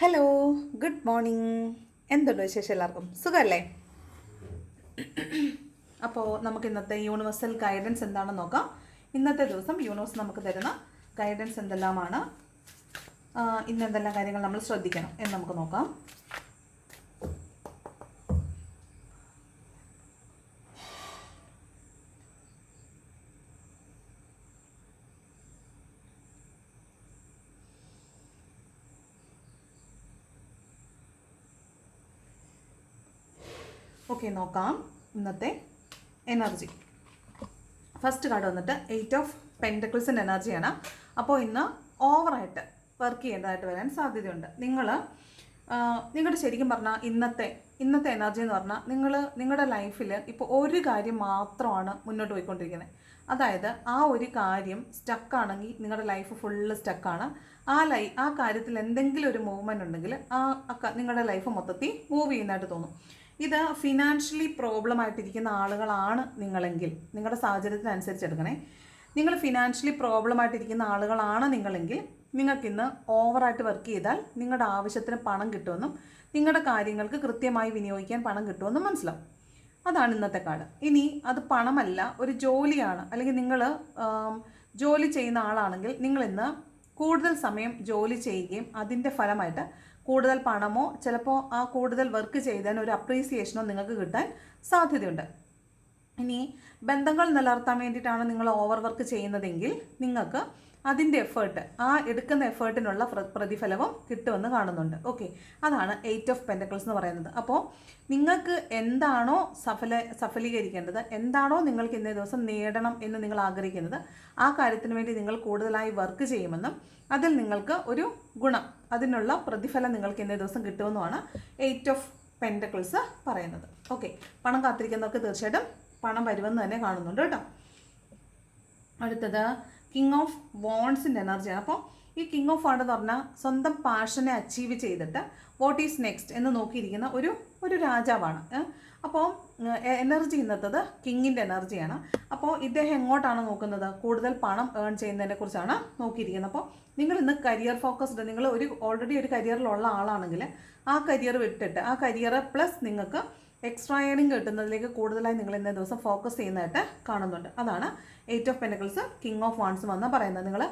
Hello good morning എന്തുണ്ട് വിശേഷം എല്ലാവർക്കും? സുഖമല്ലേ? അപ്പോൾ നമുക്ക് ഇന്നത്തെ യൂണിവേഴ്സൽ ഗൈഡൻസ് എന്താണെന്ന് നോക്കാം. ഇന്നത്തെ ദിവസം യൂണിവേഴ്സ് നമുക്ക് തരുന്ന ഗൈഡൻസ് എന്തെല്ലാമാണ്? ഇന്ന് എന്തെല്ലാം കാര്യങ്ങൾ നമ്മൾ ശ്രദ്ധിക്കണം എന്ന് നമുക്ക് നോക്കാം. ഓക്കെ നോക്കാം. ഇന്നത്തെ എനർജി ഫസ്റ്റ് കാർഡ് വന്നിട്ട് എയ്റ്റ് ഓഫ് പെന്റക്കിൾസിന്റെ എനർജിയാണ് അപ്പോൾ ഇന്ന് ഓവറായിട്ട് വർക്ക് ചെയ്യേണ്ടതായിട്ട് വരാൻ സാധ്യതയുണ്ട്. നിങ്ങൾ നിങ്ങളുടെ ശരിക്കും പറഞ്ഞാൽ ഇന്നത്തെ ഇന്നത്തെ എനർജി എന്ന് പറഞ്ഞാൽ നിങ്ങൾ നിങ്ങളുടെ ലൈഫിൽ ഇപ്പോൾ ഒരു കാര്യം മാത്രമാണ് മുന്നോട്ട് പോയിക്കൊണ്ടിരിക്കുന്നത് അതായത് ആ ഒരു കാര്യം സ്റ്റക്കാണെങ്കിൽ നിങ്ങളുടെ ലൈഫ് ഫുള്ള് സ്റ്റക്കാണ് ആ ലൈ ആ കാര്യത്തിൽ എന്തെങ്കിലും ഒരു മൂവ്മെന്റ് ഉണ്ടെങ്കിൽ ആ നിങ്ങളുടെ ലൈഫ് മൊത്തത്തിൽ മൂവ് ചെയ്യുന്നതായിട്ട് തോന്നും. ഇത് ഫിനാൻഷ്യലി പ്രോബ്ലം ആയിട്ടിരിക്കുന്ന ആളുകളാണ് നിങ്ങളെങ്കിൽ. നിങ്ങളുടെ സാഹചര്യത്തിനനുസരിച്ച് എടുക്കണേ നിങ്ങൾ ഫിനാൻഷ്യലി പ്രോബ്ലം ആയിട്ടിരിക്കുന്ന ആളുകളാണ് നിങ്ങളെങ്കിൽ നിങ്ങൾക്കിന്ന് ഓവറായിട്ട് വർക്ക് ചെയ്താൽ നിങ്ങളുടെ ആവശ്യത്തിന് പണം കിട്ടുമെന്നും നിങ്ങളുടെ കാര്യങ്ങൾക്ക് കൃത്യമായി വിനിയോഗിക്കാൻ പണം കിട്ടുമെന്നും മനസ്സിലാവും. അതാണ് ഇന്നത്തെ കാർഡ് ഇനി അത് പണമല്ല ഒരു ജോലിയാണ്. അല്ലെങ്കിൽ നിങ്ങൾ ജോലി ചെയ്യുന്ന ആളാണെങ്കിൽ നിങ്ങൾ ഇന്ന് കൂടുതൽ സമയം ജോലി ചെയ്യുകയും അതിന്റെ ഫലമായിട്ട് കൂടുതൽ പണമോ ചിലപ്പോൾ ആ കൂടുതൽ വർക്ക് ചെയ്തതിന് ഒരു അപ്രീസിയേഷനോ നിങ്ങൾക്ക് കിട്ടാൻ സാധ്യതയുണ്ട്. ഇനി ബന്ധങ്ങൾ നിലനിർത്താൻ വേണ്ടിയിട്ടാണ് നിങ്ങൾ ഓവർ വർക്ക് ചെയ്യുന്നതെങ്കിൽ നിങ്ങൾക്ക് അതിന്റെ എഫേർട്ട് ആ എടുക്കുന്ന എഫേർട്ടിനുള്ള പ്ര- പ്രതിഫലവും കിട്ടുമെന്ന് കാണുന്നുണ്ട്. ഓക്കെ അതാണ് എയ്റ്റ് ഓഫ് പെന്റക്കിൾസ് എന്ന് പറയുന്നത്. അപ്പോൾ നിങ്ങൾക്ക് എന്താണോ സഫല സഫലീകരിക്കേണ്ടത് എന്താണോ നിങ്ങൾക്ക് ഇന്നേ ദിവസം നേടണം എന്ന് നിങ്ങൾ ആഗ്രഹിക്കുന്നത് ആ കാര്യത്തിന് വേണ്ടി നിങ്ങൾ കൂടുതലായി വർക്ക് ചെയ്യുമെന്നും അതിൽ നിങ്ങൾക്ക് ഒരു ഗുണം അതിനുള്ള പ്രതിഫലം നിങ്ങൾക്ക് ഇന്നേ ദിവസം കിട്ടുമെന്നുമാണ് എയ്റ്റ് ഓഫ് പെന്റക്കിൾസ് പറയുന്നത്. ഓക്കെ പണം കാത്തിരിക്കുന്നവർക്ക് തീർച്ചയായിട്ടും പണം വരുമെന്ന് തന്നെ കാണുന്നുണ്ട് കേട്ടോ. അടുത്തത് കിങ് ഓഫ് വോൺസിന്റെ എനർജിയാണ് അപ്പോൾ ഈ കിങ് ഓഫ് വാണ്ട് എന്ന് പറഞ്ഞാൽ സ്വന്തം പാഷനെ അച്ചീവ് ചെയ്തിട്ട് വാട്ട് ഈസ് നെക്സ്റ്റ് എന്ന് നോക്കിയിരിക്കുന്ന ഒരു ഒരു രാജാവാണ്. അപ്പോൾ എനർജി ഇന്നത്തത് കിങ്ങിന്റെ എനർജിയാണ് അപ്പോൾ ഇദ്ദേഹം എങ്ങോട്ടാണ് നോക്കുന്നത്? കൂടുതൽ പണം ഏൺ ചെയ്യുന്നതിനെ കുറിച്ചാണ് നോക്കിയിരിക്കുന്നത്. അപ്പോൾ നിങ്ങൾ ഇന്ന് കരിയർ ഫോക്കസ്ഡ് നിങ്ങൾ ഒരു ഓൾറെഡി ഒരു കരിയറിലുള്ള ആളാണെങ്കിൽ ആ കരിയർ വിട്ടിട്ട് ആ കരിയർ പ്ലസ് നിങ്ങൾക്ക് എക്സ്ട്രാ ഏണിംഗ് കിട്ടുന്നതിലേക്ക് കൂടുതലായി നിങ്ങൾ ഇന്നേ ദിവസം ഫോക്കസ് ചെയ്യുന്നതായിട്ട് കാണുന്നുണ്ട്. അതാണ് eight of pentacles king of wands വന്ന് പറയുന്നത്. നിങ്ങൾ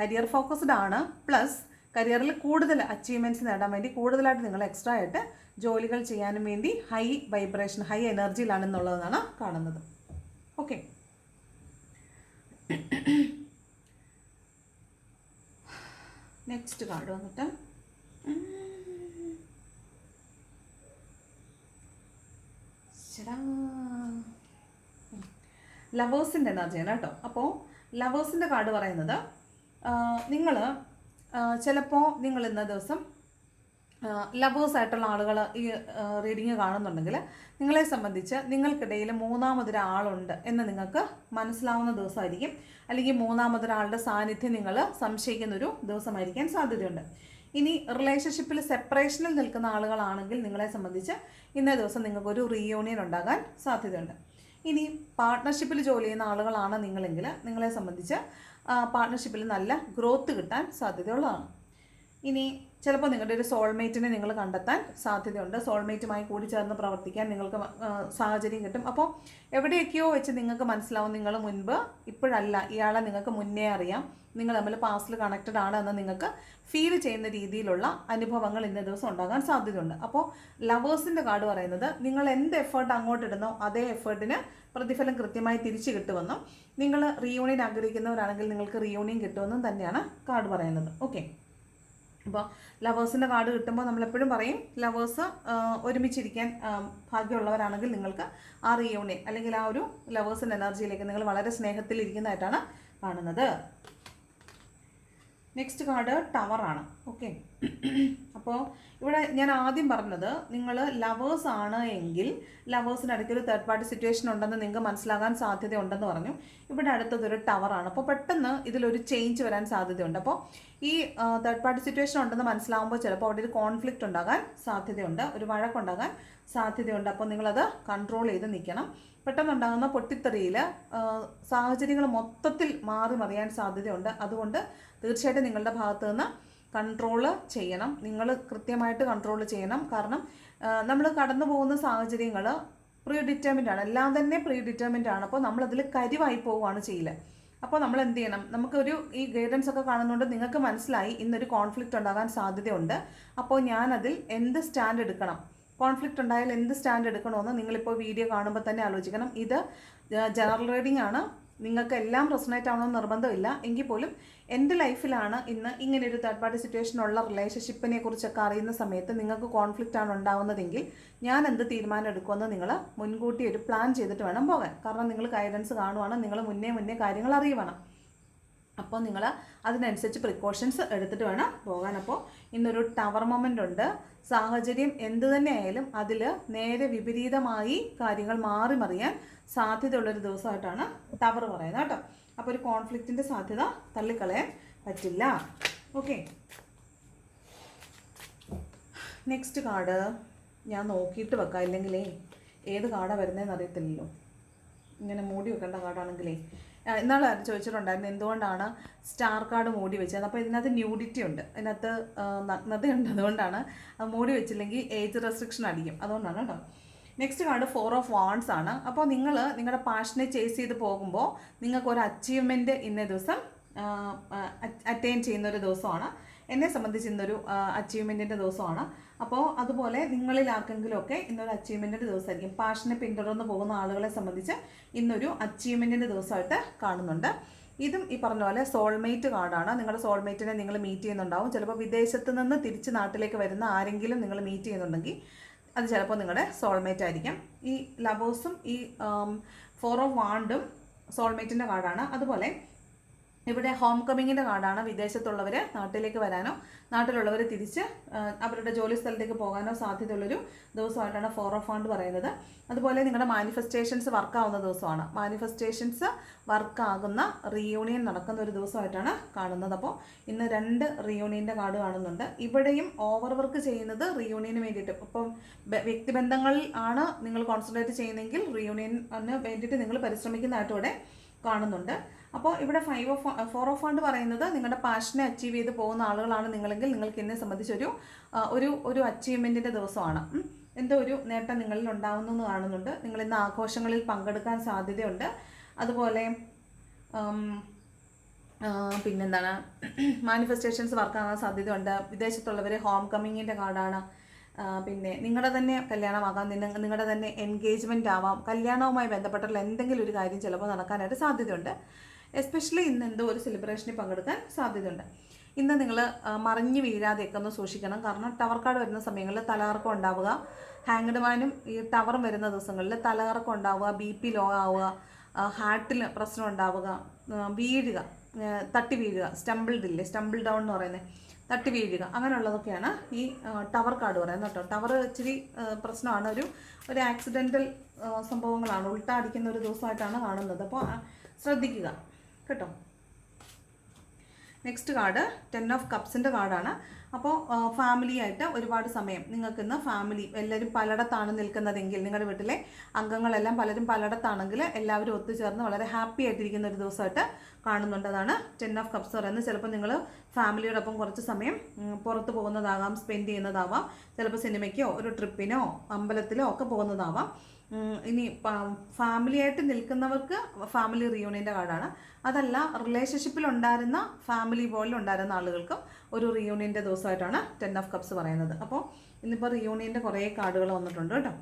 കരിയർ ഫോക്കസ്ഡ് ആണ് പ്ലസ് കരിയറിൽ കൂടുതൽ അച്ചീവ്മെന്റ്സ് നേടാൻ വേണ്ടി കൂടുതലായിട്ട് നിങ്ങൾ എക്സ്ട്രാ ആയിട്ട് ജോലികൾ ചെയ്യാനും വേണ്ടി ഹൈ വൈബ്രേഷൻ ഹൈ എനർജിയിലാണെന്നുള്ളതാണ് കാണുന്നത്. ഓക്കെ നെക്സ്റ്റ് കാർഡ് വന്നിട്ട്. ലവേഴ്സിന്റെ എനർജിയാണ് കേട്ടോ. അപ്പോൾ ലവേഴ്സിന്റെ കാർഡ് പറയുന്നത് നിങ്ങൾ ചിലപ്പോൾ നിങ്ങൾ ഇന്ന ദിവസം ലവേഴ്സ് ആയിട്ടുള്ള ആളുകൾ ഈ റീഡിങ് കാണുന്നുണ്ടെങ്കിൽ നിങ്ങളെ സംബന്ധിച്ച് നിങ്ങൾക്കിടയിൽ മൂന്നാമതൊരാളുണ്ട് എന്ന് നിങ്ങൾക്ക് മനസ്സിലാവുന്ന ദിവസമായിരിക്കും. അല്ലെങ്കിൽ മൂന്നാമതൊരാളുടെ സാന്നിധ്യം നിങ്ങൾ സംശയിക്കുന്ന ഒരു ദിവസമായിരിക്കാൻ സാധ്യതയുണ്ട്. ഇനി റിലേഷൻഷിപ്പിൽ സെപ്പറേഷനിൽ നിൽക്കുന്ന ആളുകളാണെങ്കിൽ നിങ്ങളെ സംബന്ധിച്ച് ഇന്നേ ദിവസം നിങ്ങൾക്കൊരു റീയൂണിയൻ ഉണ്ടാകാൻ സാധ്യതയുണ്ട്. ഇനി പാർട്ട്ണർഷിപ്പിൽ ജോലി ചെയ്യുന്ന ആളുകളാണ് നിങ്ങളെങ്കിൽ നിങ്ങളെ സംബന്ധിച്ച് പാർട്ട്ണർഷിപ്പിൽ നല്ല ഗ്രോത്ത് കിട്ടാൻ സാധ്യതയുള്ളതാണ്. ഇനി ചിലപ്പോൾ നിങ്ങളുടെ ഒരു സോൾമേറ്റിനെ നിങ്ങൾ കണ്ടെത്താൻ സാധ്യതയുണ്ട്. സോൾമേറ്റുമായി കൂടി ചേർന്ന് പ്രവർത്തിക്കാൻ നിങ്ങൾക്ക് സാഹചര്യം കിട്ടും. അപ്പോൾ എവിടെയൊക്കെയോ വെച്ച് നിങ്ങൾക്ക് മനസ്സിലാവും നിങ്ങൾ മുൻപ് ഇപ്പോഴല്ല ഇയാളെ നിങ്ങൾക്ക് മുന്നേ അറിയാം. നിങ്ങൾ തമ്മിൽ പാസ്റ്റിൽ കണക്റ്റഡ് ആണ് എന്ന് നിങ്ങൾക്ക് ഫീൽ ചെയ്യുന്ന രീതിയിലുള്ള അനുഭവങ്ങൾ ഇന്ന ദിവസം ഉണ്ടാകാൻ സാധ്യതയുണ്ട്. അപ്പോൾ ലവേഴ്സിന്റെ കാർഡ് പറയുന്നത് നിങ്ങൾ എന്ത് എഫേർട്ട് അങ്ങോട്ട് ഇടുന്നോ അതേ എഫേർട്ടിന് പ്രതിഫലം കൃത്യമായി തിരിച്ചു കിട്ടുമെന്നും നിങ്ങൾ റീയൂണിയൻ ആഗ്രഹിക്കുന്നവരാണെങ്കിൽ നിങ്ങൾക്ക് റിയൂണിയൻ കിട്ടുമെന്നും തന്നെയാണ് കാർഡ് പറയുന്നത്. ഓക്കെ അപ്പോൾ ലവേഴ്സിന്റെ കാർഡ് കിട്ടുമ്പോൾ നമ്മളെപ്പോഴും പറയും ലവേഴ്സ് ഒരുമിച്ചിരിക്കാൻ ഭാഗ്യമുള്ളവരാണെങ്കിൽ നിങ്ങൾക്ക് ആ റീയൂണിയൻ അല്ലെങ്കിൽ ആ ഒരു ലവേഴ്സിന്റെ എനർജിയിലേക്ക് നിങ്ങൾ വളരെ സ്നേഹത്തിൽ ഇരിക്കുന്നതായിട്ടാണ് കാണുന്നത് നെക്സ്റ്റ് കാർഡ് ടവറാണ് ഓക്കെ അപ്പോൾ ഇവിടെ ഞാൻ ആദ്യം പറഞ്ഞത് നിങ്ങൾ ലവേഴ്സ് ആണ് എങ്കിൽ ലവേഴ്സിന് ഇടയ്ക്ക് ഒരു തേർഡ് പാർട്ടി സിറ്റുവേഷൻ ഉണ്ടെന്ന് നിങ്ങൾക്ക് മനസ്സിലാകാൻ സാധ്യതയുണ്ടെന്ന് പറഞ്ഞു. ഇവിടെ അടുത്തതൊരു ടവറാണ് അപ്പോൾ പെട്ടെന്ന് ഇതിലൊരു ചേഞ്ച് വരാൻ സാധ്യതയുണ്ട്. അപ്പോൾ ഈ തേർഡ് പാർട്ടി സിറ്റുവേഷൻ ഉണ്ടെന്ന് മനസ്സിലാവുമ്പോൾ ചിലപ്പോൾ അവിടെ ഒരു കോൺഫ്ലിക്റ്റ് ഉണ്ടാകാൻ സാധ്യതയുണ്ട്. ഒരു വഴക്കുണ്ടാകാൻ സാധ്യതയുണ്ട്. അപ്പോൾ നിങ്ങളത് കൺട്രോൾ ചെയ്ത് നിൽക്കണം. പെട്ടെന്നുണ്ടാകുന്ന പൊട്ടിത്തെറിയിൽ സാഹചര്യങ്ങൾ മൊത്തത്തിൽ മാറി മറിയാൻ സാധ്യതയുണ്ട്. അതുകൊണ്ട് തീർച്ചയായിട്ടും നിങ്ങളുടെ ഭാഗത്തു നിന്ന് കൺട്രോൾ ചെയ്യണം. നിങ്ങൾ കൃത്യമായിട്ട് കൺട്രോൾ ചെയ്യണം. കാരണം നമ്മൾ കടന്നു പോകുന്ന സാഹചര്യങ്ങൾ പ്രീ ഡിറ്റർമിന്റ് ആണ്. എല്ലാം തന്നെ പ്രീ ഡിറ്റർമിന്റ് ആണ്. അപ്പോൾ നമ്മളതിൽ കരിവായി പോവുകയാണ് ചെയ്യില്ല അപ്പോൾ നമ്മൾ എന്ത് ചെയ്യണം? നമുക്കൊരു ഈ ഗൈഡൻസ് ഒക്കെ കാണുന്നതുകൊണ്ട് നിങ്ങൾക്ക് മനസ്സിലായി ഇന്നൊരു കോൺഫ്ലിക്റ്റ് ഉണ്ടാകാൻ സാധ്യതയുണ്ട്. അപ്പോൾ ഞാനതിൽ എന്ത് സ്റ്റാൻഡ് എടുക്കണം? കോൺഫ്ലിക്റ്റ് ഉണ്ടായാൽ എന്ത് സ്റ്റാൻഡ് എടുക്കണമെന്ന് നിങ്ങളിപ്പോൾ വീഡിയോ കാണുമ്പോൾ തന്നെ ആലോചിക്കണം. ഇത് ജനറൽ റീഡിംഗ് ആണ്. നിങ്ങൾക്ക് എല്ലാം റെസണേറ്റ് ആവണമെന്ന് നിർബന്ധമില്ല. എങ്കിൽ പോലും എന്റെ ലൈഫിലാണ് ഇന്ന് ഇങ്ങനെ ഒരു തേർഡ് പാർട്ടി സിറ്റുവേഷനുള്ള റിലേഷൻഷിപ്പിനെ കുറിച്ചൊക്കെ അറിയുന്ന സമയത്ത് നിങ്ങൾക്ക് കോൺഫ്ലിക്റ്റ് ആണ് ഉണ്ടാവുന്നതെങ്കിൽ ഞാൻ എന്ത് തീരുമാനം എടുക്കുമെന്ന് നിങ്ങൾ മുൻകൂട്ടി ഒരു പ്ലാൻ ചെയ്തിട്ട് വേണം പോകാൻ. കാരണം നിങ്ങൾ ഗൈഡൻസ് കാണുവാണ് നിങ്ങൾ മുന്നേ മുന്നേ കാര്യങ്ങൾ അറിയുവാണ്. അപ്പോൾ നിങ്ങൾ അതിനനുസരിച്ച് പ്രിക്കോഷൻസ് എടുത്തിട്ട് വേണം പോകാൻ. അപ്പോൾ ഇന്നൊരു ടവർ മൊമെന്റ് ഉണ്ട്. സാഹചര്യം എന്തു തന്നെ ആയാലും അതിൽ നേരെ വിപരീതമായി കാര്യങ്ങൾ മാറി മറിയാൻ സാധ്യതയുള്ളൊരു ദിവസമായിട്ടാണ് ടവർ പറയുന്നത് കേട്ടോ. അപ്പോൾ ഒരു കോൺഫ്ലിക്റ്റിന്റെ സാധ്യത തള്ളിക്കളയാൻ പറ്റില്ല. ഓക്കെ നെക്സ്റ്റ് കാർഡ് ഞാൻ നോക്കിയിട്ട് വെക്കാം. ഇല്ലെങ്കിലേ ഏത് കാർഡാണ് വരുന്നതെന്ന് അറിയത്തില്ലല്ലോ. ഇങ്ങനെ മൂടി വെക്കേണ്ട കാർഡാണെങ്കിലേ ഇന്നാൾ ആരും ചോദിച്ചിട്ടുണ്ടായിരുന്നു എന്തുകൊണ്ടാണ് സ്റ്റാർ കാർഡ് മൂടി വെച്ചത്? അപ്പോൾ ഇതിനകത്ത് ന്യൂഡിറ്റി ഉണ്ട്. ഇതിനകത്ത് നഗ്നതയുണ്ട് അതുകൊണ്ടാണ് അത് മൂടി വെച്ചില്ലെങ്കിൽ ഏജ് റെസ്ട്രിക്ഷൻ അടിക്കും. അതുകൊണ്ടാണ് കേട്ടോ. Next card four of wands ആണ്. അപ്പോൾ നിങ്ങൾ നിങ്ങളുടെ പാഷനെ ചേസ് ചെയ്ത് പോകുമ്പോൾ നിങ്ങൾക്ക് ഒരു അച്ചീവ്മെന്റ് ഇന്ന ദിവസം അറ്റൈൻ ചെയ്യുന്ന ഒരു ദിവസമാണ്. എന്നെ സംബന്ധിച്ച് ഇന്നൊരു അച്ചീവ്മെന്റിന്റെ ദിവസമാണ്. അപ്പോൾ അതുപോലെ നിങ്ങളിൽ ആർക്കെങ്കിലുമൊക്കെ ഇന്നൊരു അച്ചീവ്മെന്റിന്റെ ദിവസമായിരിക്കും. പാഷനെ പിന്തുടർന്ന് പോകുന്ന ആളുകളെ സംബന്ധിച്ച് ഇന്നൊരു അച്ചീവ്മെന്റിന്റെ ദിവസമായിട്ട് കാണുന്നുണ്ട്. ഇതും ഈ പറഞ്ഞ പോലെ സോൾമേറ്റ് കാർഡാണ്. നിങ്ങളുടെ സോൾമേറ്റിനെ നിങ്ങൾ മീറ്റ് ചെയ്യുന്നുണ്ടാവും. ചിലപ്പോൾ വിദേശത്ത് നിന്ന് തിരിച്ച് നാട്ടിലേക്ക് വരുന്ന ആരെങ്കിലും നിങ്ങൾ മീറ്റ് ചെയ്യുന്നുണ്ടെങ്കിൽ അത് ചിലപ്പോൾ നിങ്ങളുടെ സോൾമേറ്റ് ആയിരിക്കാം. ഈ ലവേഴ്സും ഈ ഫോർ ഓഫ് വാണ്ടും സോൾമേറ്റിന്റെ കാർഡാണ്. അതുപോലെ ഇവിടെ ഹോം കമ്മിങ്ങിന്റെ കാർഡാണ് വിദേശത്തുള്ളവർ നാട്ടിലേക്ക് വരാനോ നാട്ടിലുള്ളവർ തിരിച്ച് അവരുടെ ജോലി സ്ഥലത്തേക്ക് പോകാനോ സാധ്യതയുള്ളൊരു ദിവസമായിട്ടാണ് ഫോർ ഓഫ് ഫണ്ട് പറയുന്നത്. അതുപോലെ നിങ്ങളുടെ മാനിഫെസ്റ്റേഷൻസ് വർക്കാവുന്ന ദിവസമാണ്. മാനിഫെസ്റ്റേഷൻസ് വർക്കാകുന്ന റിയൂണിയൻ നടക്കുന്ന ഒരു ദിവസമായിട്ടാണ് കാണുന്നത്. അപ്പോൾ ഇന്ന് രണ്ട് റിയൂണിയന്റെ കാർഡ് കാണുന്നുണ്ട്. ഇവിടെയും ഓവർ വർക്ക് ചെയ്യുന്നത് റിയൂണിയന് വേണ്ടിയിട്ട്. ഇപ്പം വ്യക്തിബന്ധങ്ങളിൽ ആണ് നിങ്ങൾ കോൺസെൻട്രേറ്റ് ചെയ്യുന്നതെങ്കിൽ റീയൂണിയന് വേണ്ടിയിട്ട് നിങ്ങൾ പരിശ്രമിക്കുന്നതായിട്ട് ഇവിടെ കാണുന്നുണ്ട്. അപ്പോൾ ഇവിടെ ഫൈവ് ഓഫ് ഫോർ ഓഫ് ഫണ്ട് പറയുന്നത് നിങ്ങളുടെ പാഷനെ അച്ചീവ് ചെയ്ത് പോകുന്ന ആളുകളാണ് നിങ്ങളെങ്കിൽ നിങ്ങൾക്ക് എന്നെ സംബന്ധിച്ചൊരു ഒരു ഒരു അച്ചീവ്മെന്റിന്റെ ദിവസമാണ്. എന്തോ ഒരു നേട്ടം നിങ്ങളിൽ ഉണ്ടാകുന്നു എന്ന് കാണുന്നുണ്ട്. നിങ്ങൾ ഇന്ന് ആഘോഷങ്ങളിൽ പങ്കെടുക്കാൻ സാധ്യതയുണ്ട്. അതുപോലെ പിന്നെന്താണ്? മാനിഫെസ്റ്റേഷൻസ് വർക്കാകാൻ സാധ്യതയുണ്ട്. വിദേശത്തുള്ളവർ ഹോം കമ്മിങ്ങിന്റെ കാർഡാണ് പിന്നെ നിങ്ങളുടെ തന്നെ കല്യാണമാകാം. നിങ്ങ- നിങ്ങളുടെ തന്നെ എൻഗേജ്മെന്റ് ആവാം. കല്യാണവുമായി ബന്ധപ്പെട്ടുള്ള എന്തെങ്കിലും ഒരു കാര്യം ചിലപ്പോൾ നടക്കാനായിട്ട് സാധ്യതയുണ്ട്. എസ്പെഷ്യലി ഇന്ന് എന്തോ ഒരു സെലിബ്രേഷനിൽ പങ്കെടുക്കാൻ സാധ്യതയുണ്ട്. ഇന്ന് നിങ്ങൾ മറിഞ്ഞു വീഴാതെയൊക്കെ ഒന്ന് സൂക്ഷിക്കണം. കാരണം ടവർ കാർഡ് വരുന്ന സമയങ്ങളിൽ തലകറക്കം ഉണ്ടാവുക ഹാങ്ഡ്മാനും ഈ ടവറും വരുന്ന ദിവസങ്ങളിൽ തലകറക്കം ഉണ്ടാവുക ബി പി ലോ ആവുക ഹാർട്ടിൽ പ്രശ്നം ഉണ്ടാവുക വീഴുക തട്ടി വീഴുക സ്റ്റംബിൾഡ് ഇല്ലേ സ്റ്റംബിൾ ഡൗൺ എന്ന് പറയുന്നത് തട്ടി വീഴുക അങ്ങനെയുള്ളതൊക്കെയാണ് ഈ ടവർ കാർഡ് പറയുന്നത് കേട്ടോ. ടവർ ഇച്ചിരി പ്രശ്നമാണ്. ഒരു ഒരു ആക്സിഡന്റൽ സംഭവങ്ങളാണ്. ഉൾട്ട അടിക്കുന്ന ഒരു ദിവസമായിട്ടാണ് കാണുന്നത്. അപ്പോൾ ശ്രദ്ധിക്കുക. കേട്ടോ. നെക്സ്റ്റ് കാർഡ് ടെൻ ഓഫ് കപ്സിന്റെ കാർഡാണ് അപ്പോൾ ഫാമിലി ആയിട്ട് ഒരുപാട് സമയം നിങ്ങൾക്കിന്ന് ഫാമിലി എല്ലാവരും പലയിടത്താണ് നിൽക്കുന്നതെങ്കിൽ നിങ്ങളുടെ വീട്ടിലെ അംഗങ്ങളെല്ലാം പലരും പലയിടത്താണെങ്കിൽ എല്ലാവരും ഒത്തുചേർന്ന് വളരെ ഹാപ്പി ആയിട്ടിരിക്കുന്ന ഒരു ദിവസമായിട്ട് കാണുന്നുണ്ടതാണ് ടെൻ ഓഫ് കപ്സ് പറയുന്നത്. ചിലപ്പോൾ നിങ്ങൾ ഫാമിലിയോടൊപ്പം കുറച്ച് സമയം പുറത്ത് പോകുന്നതാകാം സ്പെൻഡ് ചെയ്യുന്നതാവാം. ചിലപ്പോൾ സിനിമയ്ക്കോ ഒരു ട്രിപ്പിനോ അമ്പലത്തിലോ ഒക്കെ പോകുന്നതാവാം. ഇനി ഫാമിലി ആയിട്ട് നിൽക്കുന്നവർക്ക് ഫാമിലി റിയൂണിയന്റെ കാർഡാണ്. അതല്ല റിലേഷൻഷിപ്പിൽ ഉണ്ടായിരുന്ന ഫാമിലി പോലെ ഉണ്ടായിരുന്ന ആളുകൾക്കും ഒരു റിയൂണിയന്റെ ദിവസമായിട്ടാണ് ടെൻ ഓഫ് കപ്സ് പറയുന്നത്. അപ്പോൾ ഇന്നിപ്പോൾ റിയൂണിയന്റെ കുറേ കാർഡുകൾ വന്നിട്ടുണ്ട് കേട്ടോ.